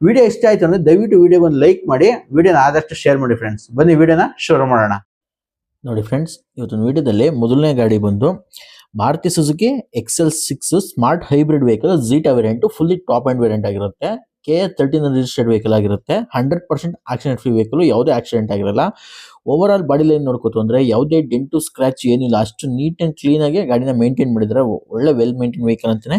Video ಇಷ್ಟ ಆಯ್ತು ಅಂದ್ರೆ ದಯವಿಟ್ಟು ವಿಡಿಯೋ ಒಂದು ಲೈಕ್ ಮಾಡಿ, ವಿಡಿಯೋನ ಆದಷ್ಟು ಶೇರ್ ಮಾಡಿ ಫ್ರೆಂಡ್ಸ್ ಬನ್ನಿ, ವಿಡಿಯೋನ ಶುರು ಮಾಡೋಣ. ನೋಡಿ ಫ್ರೆಂಡ್ಸ್ ಇವತ್ತಿನ ವಿಡಿಯೋದಲ್ಲಿ ಮೊದಲನೇ ಗಾಡಿ ಬಂದು Maruti Suzuki XL six smart hybrid vehicle Zeta variant fully top end variant ಆಗಿರುತ್ತೆ. ಕೆ ತರ್ಟೀನ್ ರಿಜಿಸ್ಟರ್ಡ್ ವೆಹಿಕಲ್ ಆಗಿರುತ್ತೆ. Hundred percent accident free vehicle ಯಾವುದೇ ಆಕ್ಸಿಡೆಂಟ್ ಆಗಿರಲ್ಲ. ಓವರ್ ಆಲ್ ಬಾಡಿ ಲೈನ್ ನೋಡ್ಕೋತು ಅಂದರೆ ಯಾವುದೇ ಡೆಂಟು ಸ್ಕ್ರಾಚ್ ಏನಿಲ್ಲ. ಅಷ್ಟು ನೀಟ್ ಆ್ಯಂಡ್ ಕ್ಲೀನಾಗಿ ಗಾಡಿನ ಮೇಂಟೈನ್ ಮಾಡಿದರೆ ಒಳ್ಳೆ ವೆಲ್ ಮೇಂಟೈನ್ ವೆಹಿಕಲ್ ಅಂತಲೇ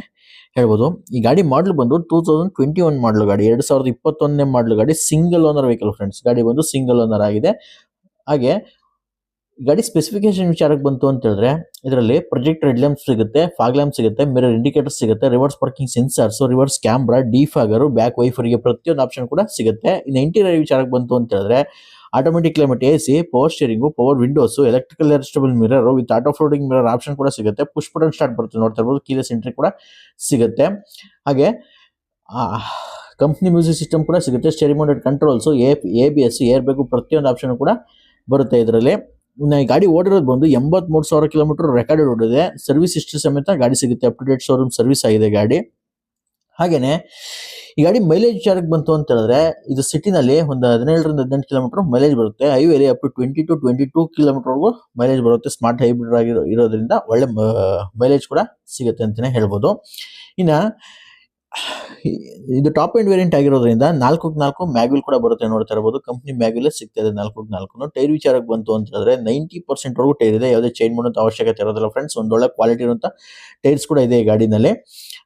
ಹೇಳ್ಬೋದು. ಈ ಗಾಡಿ ಮಾಡಲ್ ಬಂದು two thousand twenty one model ಗಾಡಿ, ಎರಡು ಸಾವಿರದ ಇಪ್ಪತ್ತೊಂದನೇ ಮಾಡಲ್ ಗಾಡಿ ಸಿಂಗಲ್ ಓನರ್ ವೆಹಿಕಲ್ ಫ್ರೆಂಡ್ಸ್ ಗಾಡಿ ಬಂದು ಸಿಂಗಲ್ ಓನರ್ ಆಗಿದೆ. ಹಾಗೆ ಗಾಡಿ ಸ್ಪೆಸಿಫಿಕೇಶನ್ ವಿಚಾರಕ್ಕೆ ಬಂತು ಅಂತ ಹೇಳಿದ್ರೆ, ಇದರಲ್ಲಿ ಪ್ರೊಜೆಕ್ಟ್ ರೆಡ್ ಲ್ಯಾಂಪ್ ಸಿಗುತ್ತೆ ಫಾಗ್ ಲ್ಯಾಂಪ್ ಸಿಗುತ್ತೆ ಮಿರರ್ ಇಂಡಿಕೇಟರ್ ಸಿಗುತ್ತೆ reverse parking sensors reverse camera defogger back ವೈಫರ್ಗೆ ಪ್ರತಿಯೊಂದು ಆಪ್ಷನ್ ಕೂಡ ಸಿಗುತ್ತೆ. ಇನ್ನು ಇಂಟೀರಿಯರ್ ವಿಚಾರಕ್ಕೆ ಬಂತು ಅಂತ ಹೇಳಿದ್ರೆ automatic climate A C power steering power windows electrical adjustable mirror with auto folding mirror option ಕೂಡ ಸಿಗುತ್ತೆ. ಪುಷ್ ಬಟನ್ ಸ್ಟಾರ್ಟ್ ಬರುತ್ತೆ, ನೋಡ್ತಾ ಇರ್ಬೋದು ಕೀಲೆಸ್ ಎಂಟ್ರಿ ಕೂಡ ಸಿಗುತ್ತೆ. ಹಾಗೆ ಕಂಪ್ನಿ ಮ್ಯೂಸಿಕ್ ಸಿಸ್ಟಮ್ ಕೂಡ ಸಿಗುತ್ತೆ steering controls A A B S air ಬೇಕು ಪ್ರತಿಯೊಂದು ಆಪ್ಷನ್ ಕೂಡ ಬರುತ್ತೆ ಇದರಲ್ಲಿ. ಗಾಡಿ ಓಡಿರೋದು ಬಂದು ಎಂಬತ್ಮೂರು ಸಾವಿರ ಕಿಲೋಮೀಟರ್ ರೆಕಾರ್ಡ್ ಓಡಿದೆ. ಸರ್ವಿಸ್ ಹಿಸ್ಟ್ರಿ ಸಮೇತ ಗಾಡಿ ಸಿಗುತ್ತೆ. Up to date showroom service ಆಗಿದೆ ಗಾಡಿ. ಹಾಗೇನೆ, ಈ ಗಾಡಿ ಮೈಲೇಜ್ ವಿಚಾರಕ್ಕೆ ಬಂತು ಅಂತ ಹೇಳಿದ್ರೆ, ಇದು ಸಿಟಿನಲ್ಲಿ ಒಂದು ಹದಿನೇಳರಿಂದ ಹದಿನೆಂಟು ಕಿಲೋಮೀಟರ್ ಮೈಲೇಜ್ ಬರುತ್ತೆ. ಹೈವೇಲಿ up to twenty to twenty two ಕಿಲೋಮೀಟರ್ವರೆಗೂ mileage ಬರುತ್ತೆ. ಸ್ಮಾರ್ಟ್ ಹೈಬ್ರಿಡ್ ಆಗಿರೋ, ಇರೋದ್ರಿಂದ ಒಳ್ಳೆ ಮೈಲೇಜ್ ಕೂಡ ಸಿಗುತ್ತೆ ಅಂತಲೇ ಹೇಳ್ಬೋದು. ಇನ್ನು ಇದು ಟಾಪ್ ಎಂಡ್ ವೇರಿಯಂಟ್ ಆಗಿರೋದ್ರಿಂದ ನಾಲ್ಕು ನಾಲ್ಕು ಮ್ಯಾಗ್ವಿಲ್ ಕೂಡ ಬರುತ್ತೆ ನೋಡ್ತಾ ಇರಬಹುದು ಕಂಪ್ನಿ ಮ್ಯಾಗ್ವಿಲ್ ಸಿಗ್ತಾ ಇದೆ ನಾಲ್ಕು ನಾಲ್ಕು ಟೈರ್ ವಿಚಾರಕ್ಕೆ ಬಂತು ಅಂತ ಹೇಳಿದ್ರೆ ನೈಂಟಿ ಪರ್ಸೆಂಟ್ ವರೆಗೂ ಟೈರ್ ಇದೆ. ಯಾವುದೇ ಚೇಂಜ್ ಮಾಡೋಂಥ ಅವಶ್ಯಕತೆ ಇರೋದಿಲ್ಲ ಫ್ರೆಂಡ್ಸ್ ಒಂದೊಳ್ಳೆ ಕ್ವಾಲಿಟಿ ಇರುವಂತ ಟೈರ್ಸ್ ಕೂಡ ಇದೆ ಈ ಗಾಡಿನಲ್ಲಿ.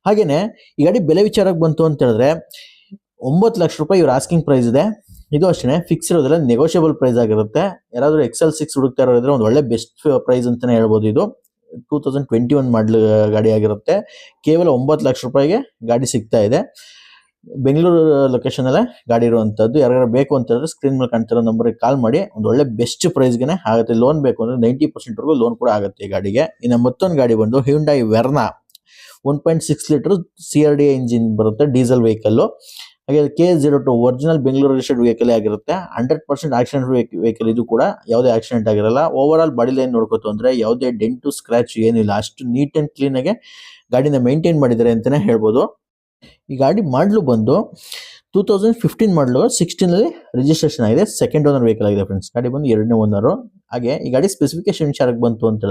ಹಾಗೇನೆ ಈ ಗಾಡಿ ಬೆಲೆ ವಿಚಾರಕ್ಕೆ ಬಂತು ಅಂತ ಹೇಳಿದ್ರೆ ಒಂಬತ್ತು ಲಕ್ಷ ರೂಪಾಯಿ ಇವ್ರ ಆಸ್ಕಿಂಗ್ ಪ್ರೈಸ್ ಇದೆ. ಇದು ಅಷ್ಟೇ ಫಿಕ್ಸ್ ಇರೋದಿಲ್ಲ ನೆಗೋಷಿಯಬಲ್ ಪ್ರೈಸ್ ಆಗಿರುತ್ತೆ. ಯಾರಾದರೂ ಎಕ್ಸೆಲ್ ಸಿಕ್ಸ್ ಹುಡುಕ್ತಾ ಇರೋದ್ರೆ ಒಂದು ಒಳ್ಳೆ ಬೆಸ್ಟ್ ಪ್ರೈಸ್ ಅಂತಾನೆ ಹೇಳ್ಬೋದು ಇದು. Two thousand twenty one model ಗಾಡಿ ಆಗಿರುತ್ತೆ. ಕೇವಲ ಒಂಬತ್ತು ಲಕ್ಷ ರೂಪಾಯಿಗೆ ಗಾಡಿ ಸಿಗ್ತಾ ಇದೆ. ಬೆಂಗಳೂರು ಲೊಕೇಶನ್ ಅಲ್ಲೇ ಗಾಡಿ ಇರುವಂಥದ್ದು ಯಾರು ಬೇಕು ಅಂತ ಹೇಳಿದ್ರೆ ಸ್ಕ್ರೀನ್ ಮೇಲೆ ಕಾಣ್ತಿರೋ ನಂಬರ್ಗೆ ಕಾಲ್ ಮಾಡಿ. ಒಂದು ಒಳ್ಳೆ ಬೆಸ್ಟ್ ಪ್ರೈಸ್ಗೆ ಆಗುತ್ತೆ. ಲೋನ್ ಬೇಕು ಅಂದ್ರೆ ನೈಂಟಿ ಪರ್ಸೆಂಟ್ವರೆಗೂ ಲೋನ್ ಕೂಡ ಆಗುತ್ತೆ ಈ ಗಾಡಿಗೆ. ಇನ್ನು ಮತ್ತೊಂದು ಗಾಡಿ ಬಂದು Hyundai Verna one point six litre C R D engine ಬರುತ್ತೆ ಡೀಸೆಲ್ ವೆಹಿಕಲ್ ಹಾಗೆ K zero two original Bengaluru registered vehicle ಆಗಿರುತ್ತೆ. ಹಂಡ್ರೆಡ್ ಪರ್ಸೆಂಟ್ ಆಕ್ಸಿಡೆಂಟ್ ವೆಹಿಕಲ್ ಇದು ಕೂಡ ಯಾವುದೇ ಆಕ್ಸಿಡೆಂಟ್ ಆಗಿರಲ್ಲ. ಓವರ್ ಆಲ್ ಬಾಡಿ ಲೈನ್ ನೋಡ್ಕೋತು ಅಂದರೆ ಯಾವುದೇ ಡೆಂಟು ಸ್ಕ್ರಾಚ್ ಏನಿಲ್ಲ ಅಷ್ಟು ನೀಟ್ ಅಂಡ್ ಕ್ಲೀನ್ ಆಗಿ ಗಾಡಿನ ಮೇಂಟೈನ್ ಮಾಡಿದ್ದಾರೆ ಅಂತಾನೆ ಹೇಳ್ಬೋದು. ಈ ಗಾಡಿ ಮಾಡಲು ಬಂದು ಟೂ ತೌಸಂಡ್ ಫಿಫ್ಟೀನ್ ಮಾಡಲು ಸಿಕ್ಸ್ಟೀನಲ್ಲಿ ರಿಜಿಸ್ಟ್ರೇಷನ್ ಆಗಿದೆ. ಸೆಕೆಂಡ್ ಓನರ್ ವೆಹಿಕಲ್ ಆಗಿದೆ ಫ್ರೆಂಡ್ಸ್ ಗಾಡಿ ಬಂದು ಎರಡನೇ ಓನರು ಹಾಗೆ ಈ ಗಾಡಿ ಸ್ಪೆಸಿಫಿಕೇಶನ್ ವಿಚಾರಕ್ಕೆ ಬಂತು ಅಂತ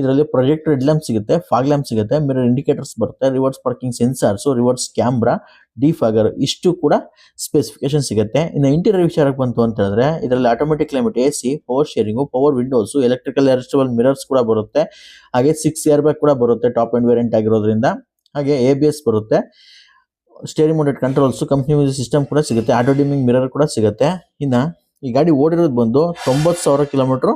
ಇದರಲ್ಲಿ ಪ್ರೊಜೆಕ್ಟ್ ರೆಡ್ ಲ್ಯಾಂಪ್ ಸಿಗುತ್ತೆ ಫಾಗ್ ಲ್ಯಾಂಪ್ ಸಿಗುತ್ತೆ ಮಿರರ್ ಇಂಡಿಕೇಟರ್ಸ್ ಬರುತ್ತೆ reverse parking sensors reverse camera defogger ಇಷ್ಟು ಕೂಡ ಸ್ಪೆಸಿಫಿಕೇಶನ್ ಸಿಗುತ್ತೆ. ಇನ್ನು ಇಂಟೀರಿಯರ್ ವಿಚಾರಕ್ಕೆ ಬಂತು ಅಂತ ಹೇಳಿದ್ರೆ, ಇದರಲ್ಲಿ automatic climate A C power steering power windows electrical adjustable mirrors ಕೂಡ ಬರುತ್ತೆ. ಹಾಗೆ ಸಿಕ್ಸ್ ಇಯರ್ ಬ್ಯಾಗ್ ಕೂಡ ಬರುತ್ತೆ ಟಾಪ್ ಅಂಡ್ ವೇರಿಯಂಟ್ ಆಗಿರೋದ್ರಿಂದ. ಹಾಗೆ ಎ ಬಿ ಎಸ್ ಬರುತ್ತೆ. Steering mounted controls company music system ಕೂಡ ಸಿಗುತ್ತೆ. ಆಟೋ ಡಿಮಿಂಗ್ ಮಿರರ್ ಕೂಡ ಸಿಗುತ್ತೆ. ಇನ್ನು ಈ ಗಾಡಿ ಓಡಿರೋದು ಬಂದು ತೊಂಬತ್ತು ಸಾವಿರ ಕಿಲೋಮೀಟರ್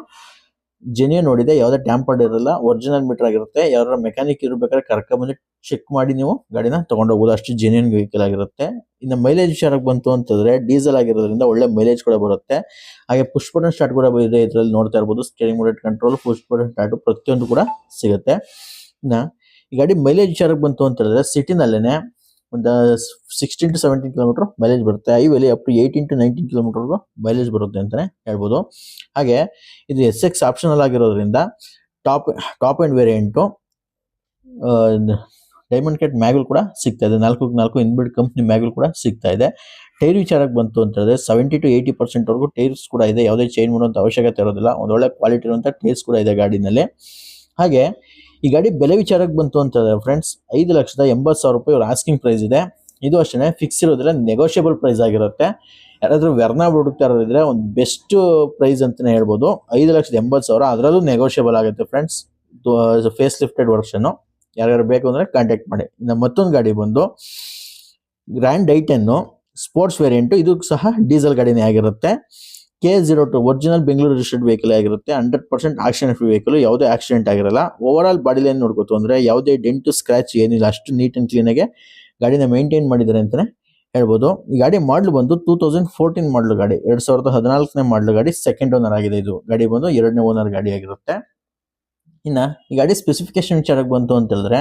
ಜೆನ್ಯೂನ್ ನೋಡಿದೆ, ಯಾವುದೇ ಟ್ಯಾಂಪರ್ಡ್ ಇರಲ್ಲ ಒರಿಜಿನಲ್ ಮೀಟರ್ ಆಗಿರುತ್ತೆ ಯಾರ ಮೆಕ್ಯಾನಿಕ್ ಇರಬೇಕಾದ್ರೆ ಬಂದು ಚೆಕ್ ಮಾಡಿ ನೀವು ಗಾಡಿನ ಹೋಗ್ಬೋದು. ಅಷ್ಟು ಜೆನ್ಯೂನ್ ವೆಹಿಕಲ್ ಆಗಿರುತ್ತೆ. ಇನ್ನು ಮೈಲೇಜ್ ವಿಚಾರಕ್ಕೆ ಬಂತು ಅಂತಂದ್ರೆ ಡೀಸೆಲ್ ಆಗಿರೋದ್ರಿಂದ ಒಳ್ಳೆ ಮೈಲೇಜ್ ಕೂಡ ಬರುತ್ತೆ. ಹಾಗೆ ಪುಷ್ ಬಟನ್ ಸ್ಟಾರ್ಟ್ ಕೂಡ ಇದೆ ಇದರಲ್ಲಿ ನೋಡ್ತಾ ಇರ್ಬೋದು. Steering mounted control push button start ಪ್ರತಿಯೊಂದು ಕೂಡ ಸಿಗುತ್ತೆ. ಇನ್ನ ಈ ಗಾಡಿ ಮೈಲೇಜ್ ವಿಚಾರಕ್ಕೆ ಬಂತು ಅಂತಂದ್ರೆ ಸಿಟಿನಲ್ಲೇನೆ ಒಂದು sixteen to seventeen kilometre mileage ಬರುತ್ತೆ. ಹೈವೇಲಿ up to eighteen to nineteen ಕಿಲೋಮೀಟರ್ಗೂ mileage ಬರುತ್ತೆ ಅಂತಲೇ ಹೇಳ್ಬೋದು. ಹಾಗೆ ಇದು ಎಸ್ ಎಕ್ಸ್ ಆಪ್ಷನಲ್ ಆಗಿರೋದ್ರಿಂದ top top end variant diamond cut mag wheel ಕೂಡ ಸಿಗ್ತಾ ಇದೆ. ನಾಲ್ಕು ನಾಲ್ಕು ಇನ್ಬಿಲ್ಡ್ ಕಂಪ್ನಿ ಮ್ಯಾಗಲ್ ಕೂಡ ಸಿಗ್ತಾ ಇದೆ. ಟೈರ್ ವಿಚಾರಕ್ಕೆ ಬಂತು ಅಂತ ಹೇಳಿದ್ರೆ ಸೆವೆಂಟಿ ಟು ಏಯ್ಟಿ ಪರ್ಸೆಂಟ್ವರೆಗೂ ಟೈರ್ಸ್ ಕೂಡ ಇದೆ. ಯಾವುದೇ ಚೇಂಜ್ ಮಾಡುವಂಥ ಅವಶ್ಯಕತೆ ಇರೋದಿಲ್ಲ. ಒಂದು ಒಳ್ಳೆ ಕ್ವಾಲಿಟಿ ಇರುವಂಥ ಟೈರ್ಸ್ ಕೂಡ ಇದೆ ಗಾಡಿನಲ್ಲಿ. ಹಾಗೆ ಈ ಗಾಡಿ ಬೆಲೆ ವಿಚಾರಕ್ಕೆ ಬಂತು ಅಂತಂದರೆ ಫ್ರೆಂಡ್ಸ್ ಐದು ಲಕ್ಷದ ಎಂಬತ್ತು ಸಾವಿರ ರೂಪಾಯಿ ಇವ್ರ ಆಸ್ಕಿಂಗ್ ಪ್ರೈಸ್ ಇದೆ. ಇದು ಅಷ್ಟೇ ಫಿಕ್ಸ್ ಇರೋದಿಲ್ಲ ನೆಗೋಷಿಯಬಲ್ ಪ್ರೈಸ್ ಆಗಿರುತ್ತೆ. ಯಾರಾದರೂ ವೆರ್ನಾ ಹುಡುಕ್ತಾ ಇರೋದಿದ್ರೆ ಒಂದು ಬೆಸ್ಟ್ ಪ್ರೈಸ್ ಅಂತಲೇ ಹೇಳ್ಬೋದು. ಐದು ಲಕ್ಷದ ಎಂಬತ್ತು ಸಾವಿರ, ಅದರಲ್ಲೂ ನೆಗೋಷಿಯಬಲ್ ಆಗುತ್ತೆ ಫ್ರೆಂಡ್ಸ್ ಫೇಸ್ ಲಿಫ್ಟೆಡ್ ವರ್ಷನ್ನು ಯಾರ್ಯಾರು ಬೇಕು ಅಂದರೆ ಕಾಂಟ್ಯಾಕ್ಟ್ ಮಾಡಿ. ಇನ್ನು ಮತ್ತೊಂದು ಗಾಡಿ ಬಂದು ಗ್ರ್ಯಾಂಡ್ ಡೈಟನ್ನು ಸ್ಪೋರ್ಟ್ಸ್ ವೇರಿಯಂಟು ಇದು ಸಹ ಡೀಸೆಲ್ ಗಾಡಿನೇ ಆಗಿರುತ್ತೆ. K zero two original Bengaluru registered vehicle ಆಗಿರುತ್ತೆ hundred percent accident free vehicle ಯಾವುದೇ ಆಕ್ಸಿಡೆಂಟ್ ಆಗಿರಲ್ಲ. ಓವರ್ ಆಲ್ ಬಾಡಿ ಲೈನ್ ನೋಡ್ಕೋತು ಅಂದರೆ ಯಾವುದೇ ಡೆಂಟು ಸ್ಕ್ರಾಚ್ ಏನಿಲ್ಲ, ಅಷ್ಟು ನೀಟ್ ಆ್ಯಂಡ್ ಕ್ಲೀನಾಗೆ ಗಾಡಿನ ಮೇಂಟೈನ್ ಮಾಡಿದ್ದಾರೆ ಅಂತಲೇ ಹೇಳ್ಬೋದು. ಈ ಗಾಡಿ ಮಾಡಲು ಬಂದು ಟೂ ತೌಸಂಡ್ ಫೋರ್ಟೀನ್ ಮಾಡಲು ಗಾಡಿ, ಎರಡು ಸಾವಿರದ ಹದಿನಾಲ್ಕನೇ ಮಾಡಲು ಗಾಡಿ ಸೆಕೆಂಡ್ ಓನರ್ ಆಗಿದೆ ಇದು. ಗಾಡಿ ಬಂದು ಎರಡನೇ ಓನರ್ ಗಾಡಿ ಆಗಿರುತ್ತೆ. ಇನ್ನು ಈ ಗಾಡಿ ಸ್ಪೆಸಿಫಿಕೇಶನ್ ವಿಚಾರಕ್ಕೆ ಬಂತು ಅಂತ ಹೇಳಿದ್ರೆ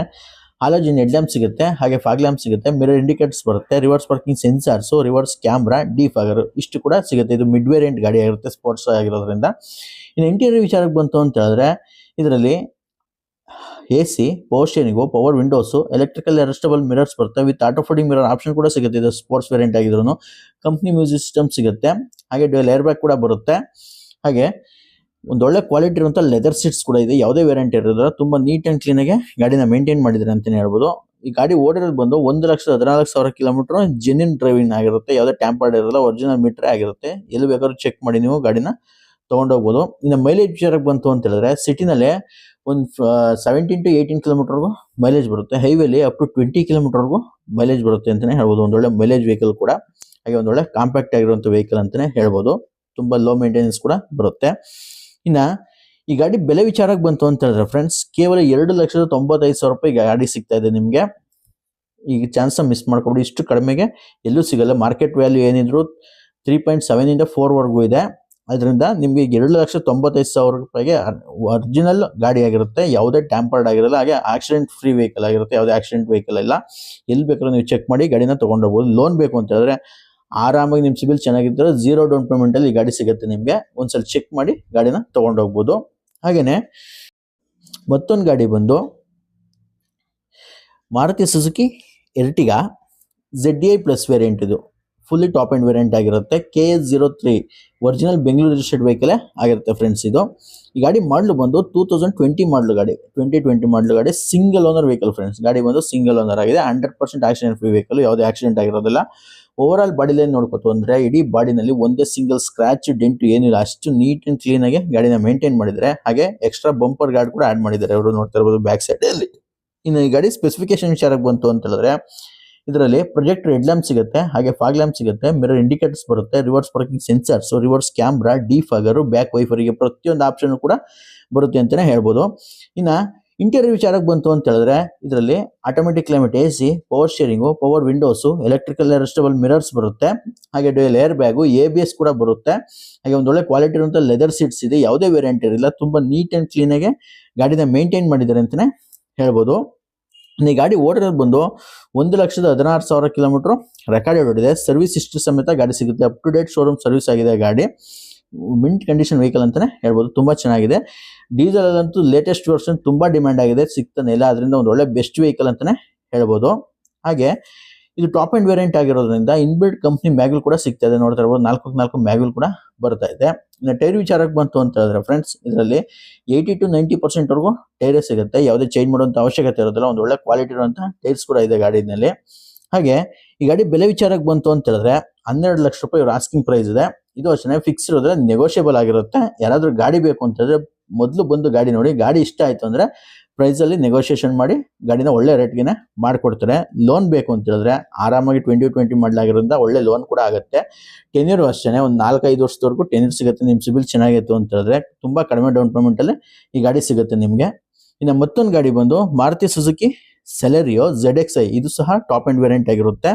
ಹಾಲೋಜಿನ್ ಎಡ್ ಲ್ಯಾಂಪ್ ಸಿಗುತ್ತೆ, ಹಾಗೆ ಫಾಗ್ ಲ್ಯಾಂಪ್ ಸಿಗುತ್ತೆ ಮಿರರ್ ಇಂಡಿಕೇಟರ್ಸ್ ಬರುತ್ತೆ reverse parking sensors reverse camera defogger ಇಷ್ಟು ಕೂಡ ಸಿಗುತ್ತೆ. ಇದು ಮಿಡ್ ವೇರಿಯಂಟ್ ಗಾಡಿ ಆಗಿರುತ್ತೆ ಸ್ಪೋರ್ಟ್ಸ್ ಆಗಿರೋದ್ರಿಂದ. ಇನ್ನು ಇಂಟೀರಿಯರ್ ವಿಚಾರಕ್ಕೆ ಬಂತು ಅಂತ ಹೇಳಿದ್ರೆ, ಇದರಲ್ಲಿ A C power steering power windows electrical adjustable mirrors ಬರುತ್ತೆ. With auto folding mirror option ಕೂಡ ಸಿಗುತ್ತೆ, ಇದು ಸ್ಪೋರ್ಟ್ಸ್ ವೇರಿಯಂಟ್ ಆಗಿದ್ರು ಕಂಪ್ನಿ ಮ್ಯೂಸಿಕ್ ಸಿಸ್ಟಮ್ ಸಿಗುತ್ತೆ, ಹಾಗೆ ಡ್ಯೂಲ್ ಏರ್ ಕೂಡ ಬರುತ್ತೆ. ಹಾಗೆ ಒಂದು ಒಳ್ಳೆ ಕ್ವಾಲಿಟಿ ಇರುವಂತ ಲೆದರ್ ಸೀಟ್ಸ್ ಕೂಡ ಇದೆ. ಯಾವುದೇ ವೇರಿಯಂಟ್ ಇರೋದ್ರ ತುಂಬಾ ನೀಟ್ ಅಂಡ್ ಕ್ಲೀನ್ ಆಗಿ ಗಾಡಿನ ಮೇಂಟೈನ್ ಮಾಡಿದ್ದಾರೆ ಅಂತಾನೆ ಹೇಳ್ಬೋದು. ಈ ಗಾಡಿ ಓಡಿರೋದು ಬಂದು ಒಂದು ಲಕ್ಷದ ಹದಿನಾಲ್ಕು ಸಾವಿರ ಕಿಲೋಮೀಟರ್ ಜೆನ್ಯನ್ ಡ್ರೈವಿಂಗ್ ಆಗಿರುತ್ತೆ. ಯಾವುದೇ ಟ್ಯಾಂಪರ್ಡ್ ಇರೋಲ್ಲ ಒರಿಜಿನಲ್ ಮೀಟರ್ ಆಗಿರುತ್ತೆ. ಎಲ್ಲಿ ಬೇಕಾದ್ರೂ ಚೆಕ್ ಮಾಡಿ ನೀವು ಗಾಡಿನ ತಗೊಂಡೋಗ್ಬೋದು ಇನ್ನು ಮೈಲೇಜ್ ವಿಚಾರಕ್ಕೆ ಬಂತು ಅಂತ ಹೇಳಿದ್ರೆ ಸಿಟಿನಲ್ಲೇ ಒಂದು ಸೆವೆಂಟೀನ್ ಟು ಏಯ್ಟೀನ್ ಕಿಲೋಮೀಟರ್ಗೂ ಮೈಲೇಜ್ ಬರುತ್ತೆ. ಹೈವೇಲಿ ಅಪ್ ಟು ಟ್ವೆಂಟಿ ಕಿಲೋಮೀಟರ್ಗೂ ಮೈಲೇಜ್ ಬರುತ್ತೆ ಅಂತಾನೆ ಹೇಳ್ಬೋದು. ಒಂದೊಳ್ಳೆ ಮೈಲೇಜ್ ವೆಹಿಕಲ್ ಕೂಡ. ಹಾಗೆ ಒಂದೊಳ್ಳೆ ಕಾಂಪ್ಯಾಕ್ಟ್ ಆಗಿರುವಂಥ ವೆಹಿಕಲ್ ಅಂತಾನೆ ಹೇಳ್ಬೋದು. ತುಂಬಾ ಲೋ ಮೇಂಟೆನೆನ್ಸ್ ಕೂಡ ಬರುತ್ತೆ. ಇನ್ನ ಈ ಗಾಡಿ ಬೆಲೆ ವಿಚಾರಕ್ಕೆ ಬಂತು ಅಂತ ಹೇಳಿದ್ರೆ ಫ್ರೆಂಡ್ಸ್ ಕೇವಲ ಎರಡು ಲಕ್ಷದ ತೊಂಬತ್ತೈದು ಸಾವಿರ ರೂಪಾಯಿ ಗಾಡಿ ಸಿಗ್ತಾ ಇದೆ ನಿಮಗೆ. ಈಗ ಚಾನ್ಸ್ ಮಿಸ್ ಮಾಡ್ಕೊಬಿಡಿ. ಇಷ್ಟು ಕಡಿಮೆಗೆ ಎಲ್ಲೂ ಸಿಗಲ್ಲ. ಮಾರ್ಕೆಟ್ ವ್ಯಾಲ್ಯೂ ಏನಿದ್ರು ತ್ರೀ ಪಾಯಿಂಟ್ ಸೆವೆನ್ ಇಂದ ಫೋರ್ ವರ್ಗೂ ಇದೆ. ಅದರಿಂದ ನಿಮಗೆ ಎರಡು ಲಕ್ಷ ತೊಂಬತ್ತೈದು ಸಾವಿರ ರೂಪಾಯಿಗೆ ಒರಿಜಿನಲ್ ಗಾಡಿ ಆಗಿರುತ್ತೆ. ಯಾವುದೇ ಟ್ಯಾಂಪರ್ಡ್ ಆಗಿರಲ್ಲ. ಹಾಗೆ ಆಕ್ಸಿಡೆಂಟ್ ಫ್ರೀ ವೆಹಿಕಲ್ ಆಗಿರುತ್ತೆ. ಯಾವುದೇ ಆಕ್ಸಿಡೆಂಟ್ ವೆಹಿಕಲ್ ಇಲ್ಲ. ಎಲ್ಲಿ ಬೇಕಾದ್ರೂ ನೀವು ಚೆಕ್ ಮಾಡಿ ಗಾಡಿನ ತೊಗೊಂಡೋಗ್ಬೋದು ಲೋನ್ ಬೇಕು ಅಂತ ಹೇಳಿದ್ರೆ ಆರಾಮಾಗಿ ನಿಮ್ಮ ಸಿಬಿಲ್ ಚೆನ್ನಾಗಿದ್ದರೆ ಜೀರೋ ಡೌನ್ ಪೇಮೆಂಟ್ ಅಲ್ಲಿ ಈ ಗಾಡಿ ಸಿಗುತ್ತೆ ನಿಮಗೆ. ಒಂದ್ಸಲ ಚೆಕ್ ಮಾಡಿ ಗಾಡಿನ ತಗೊಂಡೋಗ್ಬೋದು. ಹಾಗೆಯೇ ಮತ್ತೊಂದು ಗಾಡಿ ಬಂದು Maruti Suzuki Ertiga Z A plus variant ಇದು. ಫುಲ್ಲಿ ಟಾಪ್ ಆ್ಯಂಡ್ ವೇರಿಯಂಟ್ ಆಗಿರುತ್ತೆ. K S zero three original Bengaluru registered vehicle ಆಗಿರುತ್ತೆ ಫ್ರೆಂಡ್ಸ್ ಇದು. ಈ ಗಾಡಿ ಮಾಡಲು ಬಂದು ಟೂ ತೌಸಂಡ್ ಟ್ವೆಂಟಿ ಮಾಡಲು ಗಾಡಿ. ಟ್ವೆಂಟಿ ಟ್ವೆಂಟಿ ಮಾಡಲು ಗಾಡಿ ಸಿಂಗಲ್ ಓನರ್ ವೆಹಿಕಲ್ ಫ್ರೆಂಡ್ಸ್ ಗಾಡಿ ಬಂದು ಸಿಂಗಲ್ ಓನರ್ ಆಗಿದೆ. Hundred percent accident free vehicle ಯಾವುದೇ ಆಕ್ಸಿಡೆಂಟ್ ಆಗಿರೋದಿಲ್ಲ. ಓವರ್ ಆಲ್ ಬಾಡಿ ಲೈನ್ ನೋಡ್ಕೊತು ಅಂದ್ರೆ ಇಡೀ ಬಾಡಿನಲ್ಲಿ ಒಂದೇ ಸಿಂಗಲ್ ಸ್ಕ್ರಾಚ್ ಡೆಂಟು ಏನಿಲ್ಲ, ಅಷ್ಟು ನೀಟ್ ಅಂಡ್ ಕ್ಲೀನ್ ಆಗಿ ಗಾಡಿನ ಮೇಂಟೈನ್ ಮಾಡಿದರೆ, ಹಾಗೆ ಎಕ್ಸ್ಟ್ರಾ ಬಂಪರ್ ಗಾರ್ಡ್ ಕೂಡ ಆಡ್ ಮಾಡಿದ್ದಾರೆ. ಅವರು ನೋಡ್ತಾ ಇರ್ಬೋದು ಬ್ಯಾಕ್ ಸೈಡ್ ಅಲ್ಲಿ. ಇನ್ನು ಈ ಗಾಡಿ ಸ್ಪೆಸಿಫಿಕೇಶನ್ ವಿಚಾರಕ್ಕೆ ಬಂತು ಅಂತ ಹೇಳಿದ್ರೆ, ಇದರಲ್ಲಿ ಪ್ರೊಜೆಕ್ಟ್ ಹೆಡ್ ಲ್ಯಾಂಪ್ ಸಿಗುತ್ತೆ, ಹಾಗೆ ಫಾಗ್ ಲ್ಯಾಂಪ್ ಸಿಗುತ್ತೆ ಮಿರರ್ ಇಂಡಿಕೇಟರ್ಸ್ ಬರುತ್ತೆ reverse parking sensors reverse camera defogger back ವೈಫರಿಗೆ ಪ್ರತಿಯೊಂದು ಆಪ್ಷನ್ ಕೂಡ ಬರುತ್ತೆ ಅಂತಾನೆ ಹೇಳ್ಬೋದು. ಇನ್ನ ಇಂಟೀರಿಯರ್ ವಿಚಾರಕ್ಕೆ ಬಂತು ಅಂತ ಹೇಳಿದ್ರೆ, ಇದರಲ್ಲಿ automatic climate A C power steering power windows electrical adjustable mirrors ಬರುತ್ತೆ. ಹಾಗೆ dual air bag A B S ಕೂಡ ಬರುತ್ತೆ. ಹಾಗೆ ಒಂದು ಒಳ್ಳೆ ಕ್ವಾಲಿಟಿ ಇರುವಂತ ಲೆದರ್ ಸೀಟ್ಸ್ ಇದೆ. ಯಾವುದೇ ವೇರಿಯಂಟ್ ಇರಲಿಲ್ಲ ತುಂಬಾ ನೀಟ್ ಅಂಡ್ ಕ್ಲೀನ್ ಆಗಿ ಗಾಡಿನ ಮೇಂಟೈನ್ ಮಾಡಿದ್ದಾರೆ ಅಂತಲೇ ಹೇಳ್ಬೋದು. ಈ ಗಾಡಿ ಓಡಿರೋದು ಬಂದು ಒಂದು ಲಕ್ಷದ ಹದಿನಾರು ಸಾವಿರ ಕಿಲೋಮೀಟರ್ ರೆಕಾರ್ಡ್ ಹೊಡಿದೆ ಸರ್ವಿಸ್ ಹಿಸ್ಟ್ರಿ ಸಮೇತ ಗಾಡಿ ಸಿಗುತ್ತೆ. Up to date showroom service ಆಗಿದೆ ಗಾಡಿ. ಮಿಂಟ್ ಕಂಡೀಷನ್ ವೆಹಿಕಲ್ ಅಂತಾನೆ ಹೇಳ್ಬೋದು. ತುಂಬಾ ಚೆನ್ನಾಗಿದೆ. ಡೀಸೆಲ್ ಅಂತೂ ಲೇಟೆಸ್ಟ್ ವರ್ಷನ್ ತುಂಬಾ ಡಿಮ್ಯಾಂಡ್ ಆಗಿದೆ. ಸಿಗ್ತಾನೆ ಇಲ್ಲ. ಅದರಿಂದ ಒಂದು ಒಳ್ಳೆ ಬೆಸ್ಟ್ ವೆಹಿಕಲ್ ಅಂತಾನೆ ಹೇಳ್ಬೋದು. ಹಾಗೆ ಇದು ಟಾಪ್ ಅಂಡ್ ವೇರಿಯಂಟ್ ಆಗಿರೋದ್ರಿಂದ ಇನ್ಬಿಲ್ಡ್ ಕಂಪ್ನಿ ಮ್ಯಾಗಲ್ ಕೂಡ ಸಿಗ್ತಾ ಇದೆ. ನೋಡ್ತಾ ಇರ್ಬೋದು. ನಾಲ್ಕು ನಾಲ್ಕು ಮ್ಯಾಗಲ್ ಕೂಡ ಬರ್ತಾ ಇದೆ. ಇನ್ನು ಟೈರ್ ವಿಚಾರಕ್ಕೆ ಬಂತು ಅಂತ ಹೇಳಿದ್ರೆ ಫ್ರೆಂಡ್ಸ್ ಇದರಲ್ಲಿ ಏಯ್ಟಿ ಟು ನೈಂಟಿ ಪರ್ಸೆಂಟ್ ವರೆಗೂ ಟೈರೇ ಸಿಗುತ್ತೆ. ಯಾವುದೇ ಚೇಂಜ್ ಮಾಡುವಂಥ ಅವಶ್ಯಕತೆ ಇರೋದಿಲ್ಲ. ಒಂದು ಒಳ್ಳೆ ಕ್ವಾಲಿಟಿ ಇರುವಂತ ಟೈರ್ಸ್ ಕೂಡ ಇದೆ ಗಾಡಿನಲ್ಲಿ ಹಾಗೆ ಈ ಗಾಡಿ ಬೆಲೆ ವಿಚಾರಕ್ಕೆ ಬಂತು ಅಂತ ಹೇಳಿದ್ರೆ ಹನ್ನೆರಡು ಲಕ್ಷ ರೂಪಾಯಿ ಇವ್ರ ಆಸ್ಕಿಂಗ್ ಪ್ರೈಸ್ ಇದೆ. ಇದು ಅಷ್ಟೇ ಫಿಕ್ಸ್ ಇರೋದ್ರೆ ನೆಗೋಷಿಯಬಲ್ ಆಗಿರುತ್ತೆ. ಯಾರಾದರೂ ಗಾಡಿ ಬೇಕು ಅಂತ ಹೇಳಿದ್ರೆ ಮೊದಲು ಬಂದು ಗಾಡಿ ನೋಡಿ, ಗಾಡಿ ಇಷ್ಟ ಆಯ್ತು ಅಂದ್ರೆ ಪ್ರೈಸ್ ಅಲ್ಲಿ ನೆಗೋಷಿಯೇಷನ್ ಮಾಡಿ ಗಾಡಿನ ಒಳ್ಳೆ ರೇಟ್ಗೆನೆ ಮಾಡ್ಕೊಡ್ತಾರೆ. ಲೋನ್ ಬೇಕು ಅಂತ ಹೇಳಿದ್ರೆ ಆರಾಮಾಗಿ ಟ್ವೆಂಟಿ ಟ್ವೆಂಟಿ ಮಾಡಲಾಗಿರೋದ್ರಿಂದ ಒಳ್ಳೆ ಲೋನ್ ಕೂಡ ಆಗುತ್ತೆ. ಟೆನ್ಯೂರ್ ಅಷ್ಟೇ ಒಂದು ನಾಲ್ಕೈದು ವರ್ಷದವರೆಗೂ ಟೆನ್ಯೂರ್ ಸಿಗುತ್ತೆ, ನಿಮ್ ಸಿಬಿಲ್ ಚೆನ್ನಾಗಿತ್ತು ಅಂತ ಹೇಳಿದ್ರೆ ತುಂಬಾ ಕಡಿಮೆ ಡೌನ್ ಪೇಮೆಂಟ್ ಅಲ್ಲಿ ಈ ಗಾಡಿ ಸಿಗುತ್ತೆ ನಿಮಗೆ. ಇನ್ನು ಮತ್ತೊಂದು ಗಾಡಿ ಬಂದು Maruti Suzuki Celerio Z X I ಇದು ಸಹ ಟಾಪ್ ಅಂಡ್ ವೇರಿಯಂಟ್ ಆಗಿರುತ್ತೆ.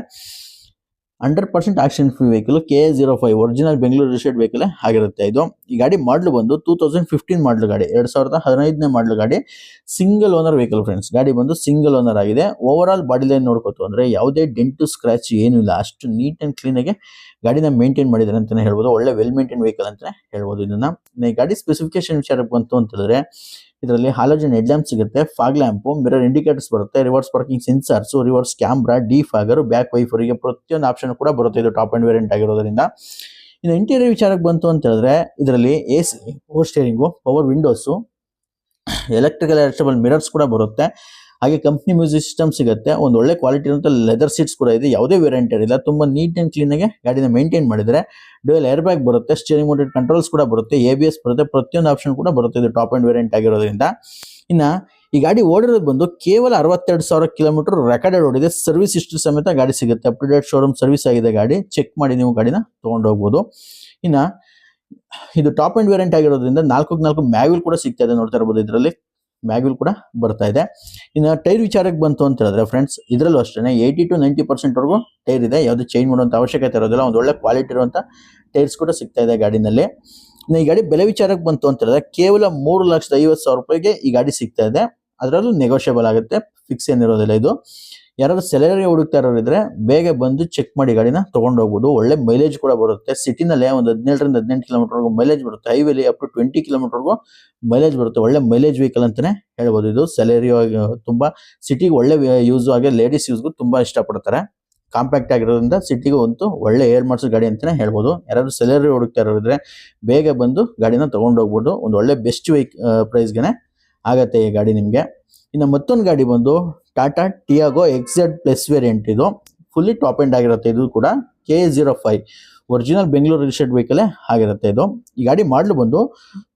Hundred percent accident free vehicle K zero five original Bengaluru registered vehicle ಆಗಿರುತ್ತೆ ಇದು. ಈ ಗಾಡಿ ಮಾಡಲು ಬಂದು ಟೂ ತೌಸಂಡ್ ಫಿಫ್ಟೀನ್ ಮಾಡಲು ಗಾಡಿ, ಎರಡು ಸಾವಿರದ ಹದಿನೈದನೇ ಮಾಡಲು ಗಾಡಿ. ಸಿಂಗಲ್ ಓನರ್ ವೆಹಿಕಲ್ ಫ್ರೆಂಡ್ಸ್ ಗಾಡಿ ಬಂದು ಸಿಂಗಲ್ ಓನರ್ ಆಗಿದೆ. ಓವರ್ ಆಲ್ ಬಾಡಿ ಲೈನ್ ನೋಡ್ಕೋತು ಅಂದ್ರೆ ಯಾವುದೇ ಡೆಂಟು ಸ್ಕ್ರಾಚ್ ಏನೂ ಇಲ್ಲ. ಅಷ್ಟು ನೀಟ್ ಆ್ಯಂಡ್ ಕ್ಲೀನ್ ಆಗಿ ಗಾಡಿನ ಮೇಂಟೈನ್ ಮಾಡಿದ್ದಾರೆ ಅಂತಲೇ ಹೇಳ್ಬೋದು. ಒಳ್ಳೆ ವೆಲ್ ಮೇಂಟೈನ್ ವೆಹಿಕಲ್ ಅಂತಲೇ ಹೇಳ್ಬೋದು ಇದನ್ನ. ಗಾಡಿ ಸ್ಪೆಸಿಫಿಕೇಶನ್ ವಿಚಾರಕ್ಕೆ ಬಂತು ಅಂತ ಹೇಳಿದ್ರೆ ಇದರಲ್ಲಿ ಹಾಲೋಜನ್ ಹೆಡ್ ಲ್ಯಾಂಪ್ ಸಿಗುತ್ತೆ ಫಾಗ್ ಲ್ಯಾಂಪ್ ಮಿರರ್ ಇಂಡಿಕೇಟರ್ಸ್ ಬರುತ್ತೆ reverse parking sensors reverse camera defogger back ವೈಫರಿಗೆ ಪ್ರತಿಯೊಂದು ಆಪ್ಷನ್ ಕೂಡ ಬರುತ್ತೆ. ಇದು ಟಾಪ್ ಆ್ಯಂಡ್ ವೇರಿಯಂಟ್ ಆಗಿರೋದ್ರಿಂದ. ಇನ್ನು ಇಂಟೀರಿಯರ್ ವಿಚಾರಕ್ಕೆ ಬಂತು ಅಂತ ಹೇಳಿದ್ರೆ, ಇದರಲ್ಲಿ A C power steering power windows electrical adjustable mirrors ಕೂಡ ಬರುತ್ತೆ. ಹಾಗೆ ಕಂಪ್ನಿ ಮ್ಯೂಸಿಕ್ ಸಿಸ್ಟಮ್ ಸಿಗುತ್ತೆ. ಒಂದು ಒಳ್ಳೆ ಕ್ವಾಲಿಟಿ ಇರುವಂತ ಲೆದರ್ ಸೀಟ್ಸ್ ಕೂಡ ಇದೆ. ಯಾವುದೇ ವೇರಿಯಂಟ್ ಇರಲಿಲ್ಲ ತುಂಬಾ ನೀಟ್ ಅಂಡ್ ಕ್ಲೀನ್ ಆಗಿ ಗಾಡಿನ ಮೇಂಟೈನ್ ಮಾಡಿದರೆ ಡುವೆಲ್ ಏರ್ ಬ್ಯಾಗ್ ಬರುತ್ತೆ ಸ್ಟೇರಿಂಗ್ ಮೋಟೆಡ್ ಕಂಟ್ರೋಲ್ಸ್ ಕೂಡ ಬರುತ್ತೆ ಎ ಬಿ ಎಸ್ ಬರುತ್ತೆ, ಪ್ರತಿಯೊಂದು ಆಪ್ಷನ್ ಕೂಡ ಬರುತ್ತೆ ಇದು ಟಾಪ್ ಅಂಡ್ ವೇರಿಯಂಟ್ ಆಗಿರೋದ್ರಿಂದ. ಇನ್ನ ಈ ಗಾಡಿ ಓಡಿರೋದು ಬಂದು ಕೇವಲ ಅರವತ್ತೆರಡು ಸಾವಿರ ಕಿಲೋಮೀಟರ್ ರೆಕಾರ್ಡೆಡ್ ಓಡಿದೆ. ಸರ್ವಿಸ್ ಇಷ್ಟು ಸಮೇತ ಗಾಡಿ ಸಿಗುತ್ತೆ. Up to date showroom service ಆಗಿದೆ ಗಾಡಿ. ಚೆಕ್ ಮಾಡಿ ನೀವು ಗಾಡಿನ ತಗೊಂಡು ಹೋಗ್ಬೋದು. ಇನ್ನ ಇದು ಟಾಪ್ ಅಂಡ್ ವೇರಿಯಂಟ್ ಆಗಿರೋದ್ರಿಂದ ನಾಲ್ಕು ನಾಲ್ಕು ಮ್ಯಾಗ್ವಿಲ್ ಕೂಡ ಸಿಗ್ತಾ ಇದೆ ನೋಡ್ತಾ ಇರ್ಬೋದು ಇದರಲ್ಲಿ. ಮ್ಯಾಗ್ವಿಲ್ ಕೂಡ ಬರ್ತಾ ಇದೆ. ಇನ್ನು ಟೈರ್ ವಿಚಾರಕ್ಕೆ ಬಂತು ಅಂತ ಹೇಳಿದ್ರೆ ಫ್ರೆಂಡ್ಸ್ ಇದರಲ್ಲೂ ಅಷ್ಟೇ ಏಯ್ಟಿ ಟು ನೈಂಟಿ ಪರ್ಸೆಂಟ್ ವರೆಗೂ ಟೈರ್ ಇದೆ. ಯಾವುದೇ ಚೇಂಜ್ ಮಾಡುವಂಥ ಅವಶ್ಯಕತೆ ಇರೋದಿಲ್ಲ. ಒಂದು ಒಳ್ಳೆ ಕ್ವಾಲಿಟಿ ಇರುವಂಥ ಟೈರ್ಸ್ ಕೂಡ ಸಿಗ್ತಾ ಇದೆ ಗಾಡಿನಲ್ಲಿ. ಇನ್ನು ಈ ಗಾಡಿ ಬೆಲೆ ವಿಚಾರಕ್ಕೆ ಬಂತು ಅಂತ ಹೇಳಿದ್ರೆ ಕೇವಲ ಮೂರು ಲಕ್ಷದ ಐವತ್ತು ಸಾವಿರ ರೂಪಾಯಿಗೆ ಈ ಗಾಡಿ ಸಿಗ್ತಾ ಇದೆ. ಅದರಲ್ಲೂ ನೆಗೋಷಿಯಬಲ್ ಆಗುತ್ತೆ. ಫಿಕ್ಸ್ ಏನಿರೋದಿಲ್ಲ ಇದು. ಯಾರಾದ್ರೂ ಸೆಲರಿ ಹುಡುಕ್ತಾ ಇದ್ರೆ ಬೇಗ ಬಂದು ಚೆಕ್ ಮಾಡಿ ಗಾಡಿನ ತಗೊಂಡು ಹೋಗ್ಬೋದು ಒಳ್ಳೆ ಮೈಲೇಜ್ ಕೂಡ ಬರುತ್ತೆ. ಸಿಟಿನಲ್ಲೇ ಒಂದು ಹದಿನೇಳರಿಂದ ಹದಿನೆಂಟು ಕಿಲೋಮೀಟರ್ವರೆಗೂ ಮೈಲೇಜ್ ಬರುತ್ತೆ. ಹೈವೇಲಿ ಅಪ್ ಟು ಟ್ವೆಂಟಿ ಕಿಲೋಮೀಟರ್ಗೂ ಮೈಲೇಜ್ ಬರುತ್ತೆ. ಒಳ್ಳೆ ಮೈಲೇಜ್ ವೆಹಿಕಲ್ ಅಂತಾನೆ ಹೇಳ್ಬೋದು. ಇದು ಸೆಲರಿ ತುಂಬಾ ಸಿಟಿಗೆ ಒಳ್ಳೆ ಯೂಸ್ ಆಗಿ ಲೇಡೀಸ್ ಯೂಸ್ಗೂ ತುಂಬಾ ಇಷ್ಟಪಡ್ತಾರೆ. ಕಾಂಪ್ಯಾಕ್ಟ್ ಆಗಿರೋದ್ರಿಂದ ಸಿಟಿಗೆ ಒಂದು ಒಳ್ಳೆ ಏರ್ ಮಾಡಿಸೋ ಗಾಡಿ ಅಂತಾನೆ ಹೇಳ್ಬೋದು. ಯಾರಾದರೂ ಸೆಲರಿ ಹುಡುಕ್ತಾ ಇರೋರಿದ್ರೆ ಬೇಗ ಬಂದು ಗಾಡಿನ ತೊಗೊಂಡೋಗ್ಬೋದು. ಒಂದು ಒಳ್ಳೆ ಬೆಸ್ಟ್ ವೆಹಿಕ್ ಪ್ರೈಸ್ಗೆನೆ ಆಗತ್ತೆ ಈ ಗಾಡಿ ನಿಮಗೆ. ಇನ್ನು ಮತ್ತೊಂದು ಗಾಡಿ ಬಂದು Tata Tiago XZ plus variant ಇದು. ಫುಲ್ಲಿ ಟಾಪ್ ಎಂಡ್ ಆಗಿರುತ್ತೆ ಇದು ಕೂಡ. K zero five original Bengaluru registered ವೆಹಿಕಲೇ ಆಗಿರುತ್ತೆ ಇದು. ಈ ಗಾಡಿ ಮಾಡಲು ಬಂದು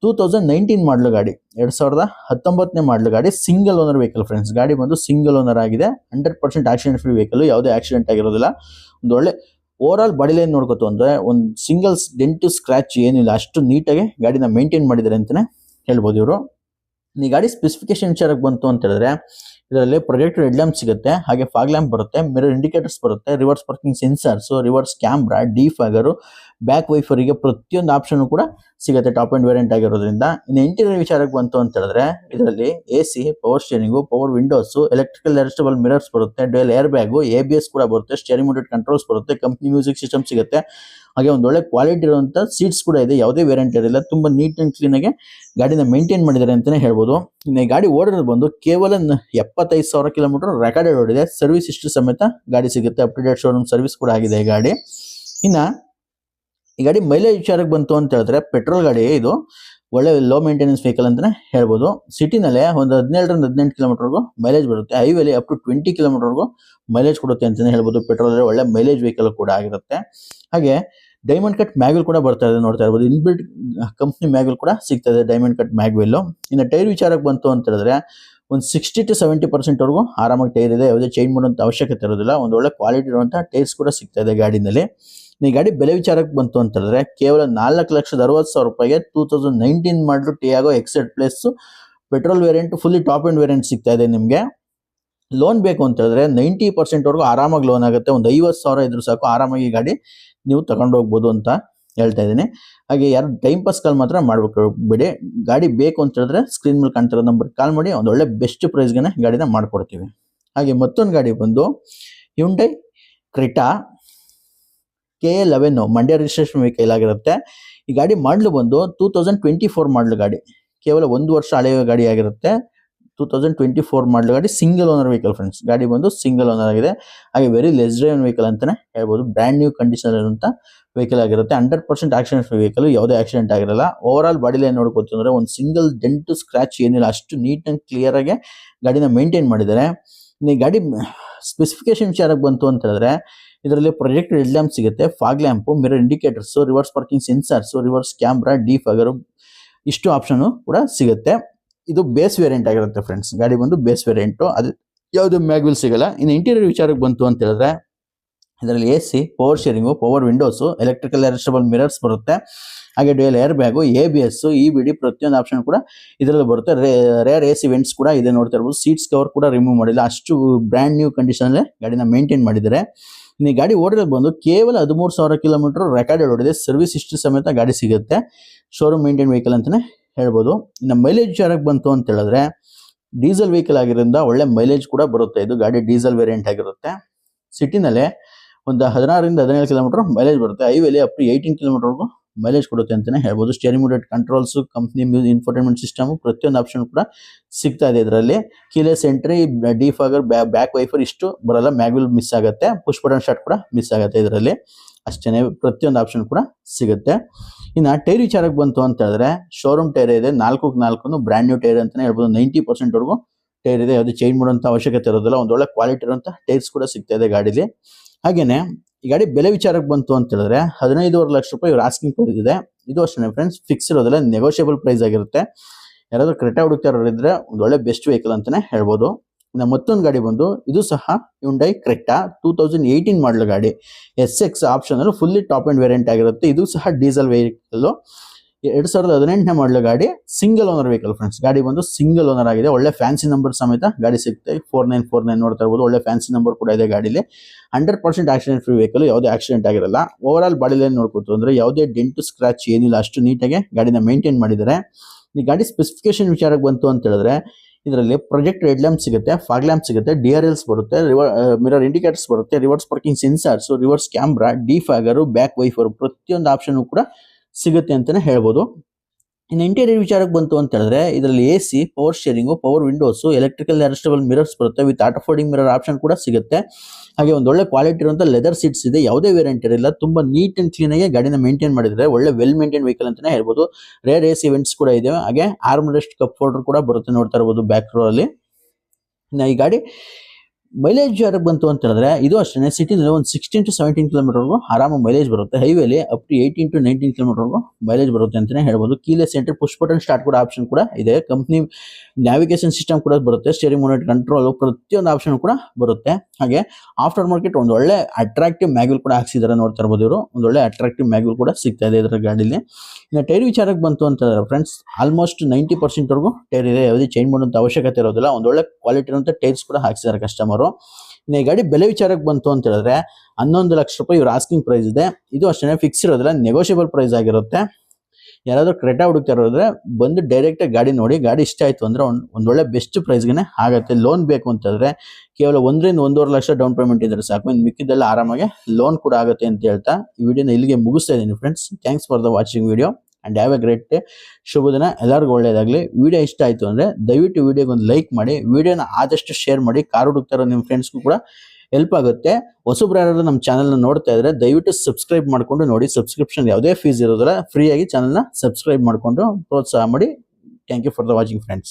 ಟೂ ತೌಸಂಡ್ ನೈನ್ಟೀನ್ ಮಾಡಲು ಗಾಡಿ. ಎರಡು ಸಾವಿರದ ಹತ್ತೊಂಬತ್ತನೇ ಮಾಡಲು ಗಾಡಿ. ಸಿಂಗಲ್ ಓನರ್ ವೆಹಿಕಲ್ ಫ್ರೆಂಡ್ಸ್ ಗಾಡಿ ಬಂದು ಸಿಂಗಲ್ ಓನರ್ ಆಗಿದೆ. Hundred percent accident free vehicle ಯಾವುದೇ ಆಕ್ಸಿಡೆಂಟ್ ಆಗಿರೋದಿಲ್ಲ. ಒಂದು ಒಳ್ಳೆ ಓವರ್ ಆಲ್ ಬಾಡಿ ಲೈನ್ ನೋಡ್ಕೊತು ಅಂದರೆ ಒಂದು ಸಿಂಗಲ್ಸ್ ಡೆಂಟು ಸ್ಕ್ರಾಚ್ ಏನಿಲ್ಲ. ಅಷ್ಟು ನೀಟಾಗಿ ಗಾಡಿನ ಮೇಂಟೈನ್ ಮಾಡಿದ್ದಾರೆ ಅಂತಲೇ ಹೇಳ್ಬೋದು ಇವರು. ಈ ಗಾಡಿ ಸ್ಪೆಸಿಫಿಕೇಶನ್ ವಿಚಾರಕ್ಕೆ ಬಂತು ಅಂತ ಹೇಳಿದ್ರೆ, ಇದರಲ್ಲಿ ಪ್ರೊಜೆಕ್ಟ್ ಹೆಡ್ ಲ್ಯಾಂಪ್ ಸಿಗುತ್ತೆ, ಹಾಗೆ ಫಾಗ್ ಲ್ಯಾಂಪ್ ಬರುತ್ತೆ ಮಿರರ್ ಇಂಡಿಕೇಟರ್ಸ್ ಬರುತ್ತೆ reverse parking sensors reverse camera defogger back ವೈಫರಿಗೆ ಪ್ರತಿಯೊಂದು ಆಪ್ಷನ್ ಕೂಡ ಸಿಗುತ್ತೆ ಟಾಪ್ ಆ್ಯಂಡ್ ವೇರಿಯಂಟ್ ಆಗಿರೋದ್ರಿಂದ. ಇನ್ನು ಇಂಟೀರಿಯರ್ ವಿಚಾರಕ್ಕೆ ಬಂತು ಅಂತ ಹೇಳಿದ್ರೆ, ಇದರಲ್ಲಿ A C power steering power windows electrical adjustable mirrors ಬರುತ್ತೆ dual air bag A B S ಕೂಡ ಬರುತ್ತೆ ಸ್ಟೇರಿಂಗ್ ಮೋಟೆಡ್ ಕಂಟ್ರೋಲ್ಸ್ ಬರುತ್ತೆ ಕಂಪ್ನಿ ಮ್ಯೂಸಿಕ್ ಸಿಸ್ಟಮ್ ಸಿಗುತ್ತೆ. ಹಾಗೆ ಒಂದು ಒಳ್ಳೆ ಕ್ವಾಲಿಟಿ ಇರುವಂಥ ಸೀಟ್ಸ್ ಕೂಡ ಇದೆ, ಯಾವುದೇ ವೇರಿಯಂಟ್ ಇರಲಿಲ್ಲ ತುಂಬಾ ನೀಟ್ ಆ್ಯಂಡ್ ಕ್ಲೀನ್ ಆಗಿ ಗಾಡಿನ ಮೇಂಟೈನ್ ಮಾಡಿದ್ದಾರೆ ಅಂತಾನೆ ಹೇಳ್ಬೋದು. ಇನ್ನು ಈ ಗಾಡಿ ಓಡಿರೋದು ಬಂದು ಕೇವಲ ಎಪ್ಪತ್ತೈದು ಸಾವಿರ ಕಿಲೋಮೀಟರ್ ರೆಕಾರ್ಡೆಡ್ ಓಡಿದೆ ಸರ್ವಿಸ್ ಇಷ್ಟು ಸಮೇತ ಗಾಡಿ ಸಿಗುತ್ತೆ up to date showroom service ಕೂಡ ಆಗಿದೆ ಈ ಗಾಡಿ. ಇನ್ನ ಈ ಗಾಡಿ ಮೈಲೇಜ್ ವಿಚಾರಕ್ಕೆ ಬಂತು ಅಂತ ಹೇಳಿದ್ರೆ ಪೆಟ್ರೋಲ್ ಗಾಡಿ ಇದು, ಒಳ್ಳೆ ಲೋ ಮೇಂಟೆನೆನ್ಸ್ ವೆಹಿಕಲ್ ಅಂತಾನೆ ಹೇಳ್ಬೋದು. ಸಿಟಿನಲ್ಲೇ ಒಂದು ಹದಿನೇಳರಿಂದ ಹದಿನೆಂಟು ಕಿಲೋಮೀಟರ್ಗೂ ಮೈಲೇಜ್ ಬರುತ್ತೆ. ಹೈವೇಲಿ ಅಪ್ ಟು ಟ್ವೆಂಟಿ ಕಿಲೋಮೀಟರ್ಗೂ ಮೈಲೇಜ್ ಕೊಡುತ್ತೆ ಅಂತಾನೆ ಹೇಳ್ಬೋದು. ಪೆಟ್ರೋಲ್ ಒಳ್ಳೆ ಮೈಲೇಜ್ ವೆಹಿಕಲ್ ಕೂಡ ಆಗಿರುತ್ತೆ. ಹಾಗೆ ಡೈಮಂಡ್ ಕಟ್ ಮ್ಯಾಗ್ವಿಲ್ ಕೂಡ ಬರ್ತಾ ಇದೆ ನೋಡ್ತಾ ಇರ್ಬೋದು. ಇನ್ಬಿಲ್ಟ್ ಕಂಪ್ನಿ ಮ್ಯಾಗ್ವಿಲ್ ಕೂಡ ಸಿಗ್ತಾ ಇದೆ ಡೈಮಂಡ್ ಕಟ್ ಮ್ಯಾಗ್ವಿಲ್ ಇನ್ನು ಟೈರ್ ವಿಚಾರಕ್ಕೆ ಬಂತು ಅಂತ ಹೇಳಿದ್ರೆ ಒಂದು ಸಿಕ್ಸ್ಟಿ ಟು ಸೆವೆಂಟಿ ಪರ್ಸೆಂಟ್ ವರೆಗೂ ಆರಾಮಾಗಿ ಟೈರ್ ಇದೆ. ಯಾವುದೇ ಚೇಂಜ್ ಮಾಡುವಂತ ಅವಶ್ಯಕತೆ ಇರೋದಿಲ್ಲ. ಒಂದು ಒಳ್ಳೆ ಕ್ವಾಲಿಟಿ ಇರುವಂಥ ಟೈರ್ಸ್ ಕೂಡ ಸಿಗ್ತಾ ಇದೆ ಗಾಡಿನಲ್ಲಿ. ಈ ಗಾಡಿ ಬೆಲೆ ವಿಚಾರಕ್ಕೆ ಬಂತು ಅಂತ ಹೇಳಿದ್ರೆ ಕೇವಲ ನಾಲ್ಕು ಲಕ್ಷದ ಅರವತ್ತು ಸಾವಿರ ರೂಪಾಯಿಗೆ two thousand nineteen model Tiago XZ plus petrol variant fully top end variant ಸಿಗ್ತಾ ಇದೆ ನಿಮಗೆ. ಲೋನ್ ಬೇಕು ಅಂತ ಹೇಳಿದ್ರೆ ನೈಂಟಿ ಪರ್ಸೆಂಟ್ ವರೆಗೂ ಆರಾಮಾಗಿ ಲೋನ್ ಆಗುತ್ತೆ. ಒಂದು ಐವತ್ತು ಸಾವಿರ ಇದ್ರೂ ಸಾಕು ಆರಾಮಾಗಿ ಗಾಡಿ ನೀವು ತಗೊಂಡು ಹೋಗ್ಬೋದು ಅಂತ ಹೇಳ್ತಾ ಇದ್ದೀನಿ. ಹಾಗೆ ಯಾರು ಟೈಮ್ ಕಾಲ್ ಮಾತ್ರ ಮಾಡ್ಬೇಕು. ಬಿಡಿ, ಗಾಡಿ ಬೇಕು ಅಂತ ಹೇಳಿದ್ರೆ ಸ್ಕ್ರೀನ್ ಮೇಲೆ ಕಾಣ್ತಿರೋ ನಂಬರ್ ಕಾಲ್ ಮಾಡಿ, ಒಂದು ಒಳ್ಳೆ ಬೆಸ್ಟ್ ಪ್ರೈಸ್ಗೆ ಗಾಡಿನ ಮಾಡ್ಕೊಡ್ತೀವಿ. ಹಾಗೆ ಮತ್ತೊಂದು ಗಾಡಿ ಬಂದು Hyundai Creta K A eleven Mandya registration vehicle ಆಗಿರುತ್ತೆ ಈ ಗಾಡಿ ಮಾಡಲು ಬಂದು ಟೂ ತೌಸಂಡ್ ಟ್ವೆಂಟಿ ಫೋರ್ ಮಾಡಲು ಗಾಡಿ. ಕೇವಲ ಒಂದು ವರ್ಷ ಹಳೆಯ ಗಾಡಿ ಆಗಿರುತ್ತೆ. ಟೂ ತೌಸಂಡ್ ಟ್ವೆಂಟಿ ಫೋರ್ ಮಾಡಲು ಗಾಡಿ ಸಿಂಗಲ್ ಓನರ್ ವೆಹಿಕಲ್ ಫ್ರೆಂಡ್ಸ್ ಗಾಡಿ ಬಂದು ಸಿಂಗಲ್ ಓನರ್ ಆಗಿದೆ. ಹಾಗೆ ವೆರಿ ಲೆಸ್ ವೆಹಿಕಲ್ ಅಂತಾನೆ ಹೇಳ್ಬೋದು. ಬ್ರ್ಯಾಂಡ್ ನ್ಯೂ ಕಂಡೀಷನ್ ಇರುವಂಥ ವೆಹಿಕಲ್ ಆಗಿರುತ್ತೆ. ಹಂಡ್ರೆಡ್ ಪರ್ಸೆಂಟ್ ಆಕ್ಸಿಡೆಂಟ್ ವೆಹಿಕಲ್ ಯಾವುದೇ ಆಕ್ಸಿಡೆಂಟ್ ಆಗಿರಲ್ಲ. ಓವರ್ ಆಲ್ ಬಾಡಿ ಲೈನ್ ನೋಡ್ಕೊತಂದ್ರೆ ಒಂದು ಸಿಂಗಲ್ ಡೆಂಟ್ ಸ್ಕ್ರಾಚ್ ಏನಿಲ್ಲ. ಅಷ್ಟು ನೀಟ್ ಕ್ಲಿಯರ್ ಆಗಿ ಗಾಡಿನ ಮೇಂಟೈನ್ ಮಾಡಿದ್ದಾರೆ. ಈ ಗಾಡಿ ಸ್ಪೆಸಿಫಿಕೇಶನ್ ವಿಚಾರಕ್ಕೆ ಬಂತು ಅಂತ ಹೇಳಿದ್ರೆ ಇದರಲ್ಲಿ ಪ್ರೊಜೆಕ್ಟ್ ಹೆಡ್ ಲ್ಯಾಂಪ್ ಸಿಗುತ್ತೆ fog lamp mirror indicators reverse parking sensors reverse camera defogger ಇಷ್ಟು ಆಪ್ಷನ್ ಕೂಡ ಸಿಗುತ್ತೆ. ಇದು ಬೇಸ್ ವೇರಿಯಂಟ್ ಆಗಿರುತ್ತೆ ಫ್ರೆಂಡ್ಸ್ ಗಾಡಿ ಬಂದು ಬೇಸ್ ವೇರಿಯಂಟ್ ಅದು ಯಾವುದು ಮ್ಯಾಗ್ವಿಲ್ ಸಿಗಲ್ಲ. ಇನ್ನು ಇಂಟೀರಿಯರ್ ವಿಚಾರಕ್ಕೆ ಬಂತು ಅಂತ ಹೇಳಿದ್ರೆ, ಇದರಲ್ಲಿ A C power steering power windows electrical adjustable mirrors ಬರುತ್ತೆ. ಹಾಗೆ dual air bag A B S E B D ಪ್ರತಿಯೊಂದು ಆಪ್ಷನ್ ಕೂಡ ಇದರಲ್ಲಿ ಬರುತ್ತೆ. ರೇರ್ ಎ ಸಿ ವೆಂಟ್ಸ್ ಕೂಡ ಇದೆ ನೋಡ್ತಾ ಇರ್ಬೋದು. ಸೀಟ್ಸ್ ಕವರ್ ಕೂಡ ರಿಮೂವ್ ಮಾಡಿಲ್ಲ. ಅಷ್ಟು ಬ್ರ್ಯಾಂಡ್ ನ್ಯೂ ಕಂಡೀಷನಲ್ಲೇ ಗಾಡಿನ ಮೇಂಟೈನ್ ಮಾಡಿದ್ದಾರೆ. ಈ ಗಾಡಿ ಓಡಿರೋದು ಬಂದು ಕೇವಲ ಹದಿಮೂರು ಸಾವಿರ ಕಿಲೋಮೀಟರ್ ರೆಕಾರ್ಡ್ ಓಡಿದೆ. ಸರ್ವಿಸ್ ಇಷ್ಟು ಸಮೇತ ಗಾಡಿ ಸಿಗುತ್ತೆ. ಶೋರೂಮ್ ಮೇಂಟೈನ್ ವೆಹಿಕಲ್ ಅಂತಾನೆ ಹೇಳ್ಬೋದು. ಇನ್ನು ಮೈಲೇಜ್ ವಿಚಾರಕ್ಕೆ ಬಂತು ಅಂತ ಹೇಳಿದ್ರೆ ಡೀಸೆಲ್ ವೆಹಿಕಲ್ ಆಗಿರೋದ್ರಿಂದ ಒಳ್ಳೆ ಮೈಲೇಜ್ ಕೂಡ ಬರುತ್ತೆ. ಇದು ಗಾಡಿ ಡೀಸೆಲ್ ವೇರಿಯಂಟ್ ಆಗಿರುತ್ತೆ. ಸಿಟಿನಲ್ಲೇ ಒಂದು ಹದಿನಾರರಿಂದ ಹದಿನೇಳು ಕಿಲೋಮೀಟರ್ ಮೈಲೇಜ್ ಬರುತ್ತೆ. ಹೈವೇಲಿ ಅಪ್ ಟು ಏಯ್ಟೀನ್ ಕಿಲೋಮೀಟರ್ವರೆಗೂ ಮೈಲೇಜ್ ಕೊಡುತ್ತೆ ಅಂತಾನೆ ಹೇಳ್ಬೋದು. Steering mounted controls company infotainment system ಪ್ರತಿಯೊಂದು ಆಪ್ಷನ್ ಕೂಡ ಸಿಗ್ತಾ ಇದೆ ಇದರಲ್ಲಿ. Keyless entry defogger back wiper ಇಷ್ಟು ಬರಲ್ಲ. ಮ್ಯಾಗ್ವಿಲ್ ಮಿಸ್ ಆಗುತ್ತೆ. ಪುಷ್ ಬಟನ್ ಸ್ಟಾರ್ಟ್ ಕೂಡ ಮಿಸ್ ಆಗುತ್ತೆ ಇದರಲ್ಲಿ. ಅಷ್ಟೇ ಪ್ರತಿಯೊಂದು ಆಪ್ಷನ್ ಕೂಡ ಸಿಗುತ್ತೆ. ಇನ್ನು ಟೈರ್ ವಿಚಾರಕ್ಕೆ ಬಂತು ಅಂತ ಹೇಳಿದ್ರೆ ಶೋರೂಮ್ ಟೈರ್ ಇದೆ. ನಾಲ್ಕು ನಾಲ್ಕು ಬ್ರ್ಯಾಂಡ್ ನ್ಯೂ ಟೈರ್ ಅಂತಾನೆ ಹೇಳ್ಬೋದು. ನೈಂಟಿ ಪರ್ಸೆಂಟ್ ವರೆಗೂ ಟೈರ್ ಇದೆ. ಯಾವುದೇ ಚೇಂಜ್ ಮಾಡುವಂಥ ಅವಶ್ಯಕತೆ ಇರೋದಿಲ್ಲ. ಒಂದೊಳ್ಳೆ ಕ್ವಾಲಿಟಿ ಇರುವಂಥ ಟೈರ್ಸ್ ಕೂಡ ಸಿಗ್ತಾ ಇದೆ ಗಾಡಿಲಿ. ಹಾಗೇನೆ ಈ ಗಾಡಿ ಬೆಲೆ ವಿಚಾರಕ್ಕೆ ಬಂತು ಅಂತ ಹೇಳಿದ್ರೆ ಹದಿನೈದುವರೆ ಲಕ್ಷ ರೂಪಾಯಿ ಇವ್ರು ಆಸ್ಕಿಂಗ್ ಪ್ರೈಸ್ ಇದೆ. ಅಷ್ಟೇ ಫ್ರೆಂಡ್ಸ್ ಫಿಕ್ಸ್ ಇರೋದಿಲ್ಲ ನೆಗೋಷಿಯಬಲ್ ಪ್ರೈಸ್ ಆಗಿರುತ್ತೆ. ಯಾರಾದರೂ ಕ್ರೆಟಾ ಹುಡುಕ್ತಾರಿದ್ರೆ ಒಂದು ಒಳ್ಳೆ ಬೆಸ್ಟ್ ವೆಹಿಕಲ್ ಅಂತಾನೆ ಹೇಳ್ಬೋದು. ಇನ್ನು ಮತ್ತೊಂದು ಗಾಡಿ ಬಂದು, ಇದು ಸಹ Hyundai Creta two thousand eighteen model ಗಾಡಿ. ಎಸ್ ಎಕ್ಸ್ ಆಪ್ಷನ್ ಅಲ್ಲಿ ಫುಲ್ಲಿ ಟಾಪ್ ಅಂಡ್ ವೇರಿಯಂಟ್ ಆಗಿರುತ್ತೆ. ಇದು ಸಹ ಡೀಸೆಲ್ ವೆಹಿಕಲ್ ಎರಡ್ ಸಾವಿರದ ಹದಿನೆಂಟನೇ ಮಾಡಲ್ ಗಾಡಿ ಸಿಂಗಲ್ ಓನರ್ ವೆಹಿಕಲ್ ಫ್ರೆಂಡ್ಸ್ ಗಾಡಿ ಬಂದು ಸಿಂಗಲ್ ಓನರ್ ಆಗಿದೆ. ಒಳ್ಳೆ ಫ್ಯಾನ್ಸಿ ನಂಬರ್ ಸಮೇತ ಗಾಡಿ ಸಿಗುತ್ತೆ. ಫೋರ್ ನೈನ್ ಫೋರ್ ನೈನ್ ನೋಡ್ತಾ ಇರ್ಬೋದು. ಒಳ್ಳೆ ಫ್ಯಾನ್ಸಿ ನಂಬರ್ ಕೂಡ ಇದೆ ಗಾಡಿಲಿ. Hundred percent accident free vehicle ಯಾವುದೇ ಆಕ್ಸಿಡೆಂಟ್ ಆಗಿರಲ್ಲ. ಓವರ್ ಆಲ್ ಬಾಡಿ ಲೈನ್ ನೋಡ್ಕೊತು ಅಂದ್ರೆ ಯಾವುದೇ ಡೆಂಟು ಸ್ಕ್ರಾಚ್ ಏನಿಲ್ಲ, ಅಷ್ಟು ನೀಟಾಗಿ ಗಾಡಿನ ಮೇಂಟೈನ್ ಮಾಡಿದ್ದಾರೆ. ಈ ಗಾಡಿ ಸ್ಪೆಸಿಫಿಕೇಶನ್ ವಿಚಾರಕ್ಕೆ ಬಂತು ಅಂತ ಹೇಳಿದ್ರೆ, ಇದರಲ್ಲಿ ಪ್ರೊಜೆಕ್ಟ್ ರೆಡ್ ಲ್ಯಾಂಪ್ ಸಿಗುತ್ತೆ ಫಾಗ್ ಲ್ಯಾಂಪ್ ಸಿಗುತ್ತೆ ಡಿ ಆರ್ ಎಲ್ಸ್ ಬರುತ್ತೆ ಮಿರರ್ ಇಂಡಿಕೇಟರ್ಸ್ ಬರುತ್ತೆ reverse parking sensors reverse camera defogger back wiper ಪ್ರತಿಯೊಂದು ಆಪ್ಷನ್ ಕೂಡ ಸಿಗುತ್ತೆ ಅಂತಾನೆ ಹೇಳ್ಬೋದು. ಇನ್ನು ಇಂಟೀರಿಯರ್ ವಿಚಾರಕ್ಕೆ ಬಂತು ಅಂತ ಹೇಳಿದ್ರೆ, ಇದರಲ್ಲಿ A C power steering power windows electrical adjustable mirrors ಬರುತ್ತೆ. With auto folding mirror option ಕೂಡ ಸಿಗುತ್ತೆ. ಹಾಗೆ ಒಂದು ಒಳ್ಳೆ ಕ್ವಾಲಿಟಿ ಇರುವಂಥ ಲೆದರ್ ಸೀಟ್ಸ್ ಇದೆ. ಯಾವುದೇ ವೇರಿಯಂಟ್ ಇರಲಿಲ್ಲ. ತುಂಬಾ ನೀಟ್ ಆ್ಯಂಡ್ ಕ್ಲೀನ್ ಆಗಿ ಗಾಡಿನ ಮೇಂಟೈನ್ ಮಾಡಿದರೆ ಒಳ್ಳೆ ವೆಲ್ ಮೇಂಟೈನ್ ವೆಹಿಕಲ್ ಅಂತಾನೆ ಹೇಳ್ಬೋದು. ರೇರ್ ಎಸ್ ಇವೆಂಟ್ಸ್ ಕೂಡ ಇದೆ. ಹಾಗೆ ಆರ್ಮ್ ರೆಸ್ಟ್ ಕಪ್ ಫೋಲ್ಡರ್ ಕೂಡ ಬರುತ್ತೆ ನೋಡ್ತಾ ಇರ್ಬೋದು ಬ್ಯಾಕ್ ರೋ ಅಲ್ಲಿ. ಈ ಗಾಡಿ ಮೈಲೇಜ್ ಯಾರಿಗೆ ಬಂತು ಅಂತ ಹೇಳಿದ್ರೆ, ಇದು ಅಷ್ಟೇ ಸಿಟಿನಲ್ಲಿ ಒಂದು ಸಿಕ್ಸ್ಟೀನ್ ಟು ಸೆವೆಂಟೀನ್ ಕಿಲೋಮೀಟರ್ವರೆಗೂ ಆರಾಮ ಮೈಲೇಜ್ ಬರುತ್ತೆ. ಹೈವೇಲಿ up to eighteen to nineteen ಕಿಲೋಮೀಟರ್ವರೆಗೂ mileage ಬರುತ್ತೆ ಅಂತಾನೆ ಹೇಳ್ಬೋದು. Keyless centre push button start ಕೂಡ ಆಪ್ಷನ್ ಕೂಡ ಇದೆ. ಕಂಪ್ನಿ ನ್ಯಾವಿಗೇಷನ್ ಸಿಸ್ಟಮ್ ಕೂಡ ಬರುತ್ತೆ. ಸ್ಟೇರಿಂಗ್ ಮೋನೆಟ್ ಕಂಟ್ರೋಲ್ ಪ್ರತಿಯೊಂದು ಆಪ್ಷನ್ ಕೂಡ ಬರುತ್ತೆ. ಹಾಗೆ ಆಫ್ಟರ್ ಮಾರ್ಕೆಟ್ ಒಂದು ಒಳ್ಳೆ ಅಟ್ರಾಕ್ಟಿವ್ ಮ್ಯಾಗ್ಯೂಲ್ ಕೂಡ ಹಾಕ್ಸಿದ್ದಾರೆ ನೋಡ್ತಾ ಇರ್ಬೋದು ಇವರು. ಒಂದು ಒಳ್ಳೆ ಅಟ್ರಾಕ್ಟಿವ್ ಮ್ಯಾಗ್ಯೂಲ್ ಕೂಡ ಸಿಗ್ತಾ ಇದೆ ಇದರ ಗಾಡಿಲಿ. ಇನ್ನು ಟೈರ್ ವಿಚಾರಕ್ಕೆ ಬಂತು ಅಂತ ಹೇಳಿದ್ರೆ ಫ್ರೆಂಡ್ಸ್ ಆಲ್ಮೋಸ್ಟ್ ನೈಂಟಿ ಪರ್ಸೆಂಟ್ವರೆಗೂ ಟೈರ್ ಇದೆ. ಯಾವುದೇ ಚೇಂಜ್ ಮಾಡುವಂಥ ಅವಶ್ಯಕತೆ ಇರೋದಿಲ್ಲ. ಒಂದು ಒಳ್ಳೆ ಕ್ವಾಲಿಟಿ ಇರುವಂಥ ಟೈರ್ಸ್ ಕೂಡ ಹಾಕ್ಸಿದ್ದಾರೆ ಕಸ್ಟಮರು ಈ ಗಾಡಿ ಬೆಲೆ ವಿಚಾರಕ್ಕೆ ಬಂತು ಅಂತ ಹೇಳಿದ್ರೆ ಹನ್ನೊಂದು ಲಕ್ಷ ರೂಪಾಯಿ ಇವ್ರ ಆಸ್ಕಿಂಗ್ ಪ್ರೈಸ್ ಇದೆ. ಇದು ಅಷ್ಟೇ ಫಿಕ್ಸ್ ಇರೋದಿಲ್ಲ ನೆಗೋಷಿಯಬಲ್ ಪ್ರೈಸ್ ಆಗಿರುತ್ತೆ. ಯಾರಾದರೂ ಕ್ರೆಟಾ ಹುಡುಕ್ತಾ ಇರೋದ್ರೆ ಬಂದು ಡೈರೆಕ್ಟಾಗಿ ಗಾಡಿ ನೋಡಿ, ಗಾಡಿ ಇಷ್ಟ ಆಯಿತು ಅಂದ್ರೆ ಒಂದು, ಒಂದ್ ಒಳ್ಳೆ ಬೆಸ್ಟ್ ಪ್ರೈಸ್ಗೆ ಆಗುತ್ತೆ. ಲೋನ್ ಬೇಕು ಅಂತಂದರೆ ಕೇವಲ ಒಂದರಿಂದ ಒಂದೂವರೆ ಲಕ್ಷ ಡೌನ್ ಪೇಮೆಂಟ್ ಇದ್ದರೆ ಸಾಕು. ಇನ್ನು ಮಿಕ್ಕಿದ್ದೆಲ್ಲ ಆರಾಮಾಗಿ ಲೋನ್ ಕೂಡ ಆಗುತ್ತೆ ಅಂತ ಹೇಳ್ತಾ ಈ ವಿಡಿಯೋನ ಇಲ್ಲಿಗೆ ಮುಗಿಸ್ತಾ ಇದ್ದೀನಿ friends thanks for the watching video and have a great day ಶುಭ ದಿನ. ಎಲ್ಲರಿಗೂ ಒಳ್ಳೆಯದಾಗಲಿ ವಿಡಿಯೋ ಇಷ್ಟ ಆಯಿತು ಅಂದ್ರೆ ದಯವಿಟ್ಟು ವಿಡಿಯೋಗೆ ಒಂದು ಲೈಕ್ ಮಾಡಿ. ವಿಡಿಯೋನ ಆದಷ್ಟು ಶೇರ್ ಮಾಡಿ. ಕಾರ್ ಹುಡುಕ್ತಾ ಇರೋ ನಿಮ್ಮ ಫ್ರೆಂಡ್ಸ್ಗೂ ಕೂಡ ಹೆಲ್ಪ್ ಆಗುತ್ತೆ. ಹೊಸಬ್ರು ಯಾರಾದ್ರೂ ನಮ್ಮ ಚಾನಲ್ನ ನೋಡ್ತಾ ಇದ್ರೆ ದಯವಿಟ್ಟು ಸಬ್ಸ್ಕ್ರೈಬ್ ಮಾಡ್ಕೊಂಡು ನೋಡಿ. ಸಬ್ಸ್ಕ್ರಿಪ್ಷನ್ ಯಾವುದೇ ಫೀಸ್ ಇರೋದಿಲ್ಲ. ಫ್ರೀಯಾಗಿ ಚಾನಲ್ನ ಸಬ್ಸ್ಕ್ರೈಬ್ ಮಾಡ್ಕೊಂಡು ಪ್ರೋತ್ಸಾಹ ಮಾಡಿ. Thank you for the watching friends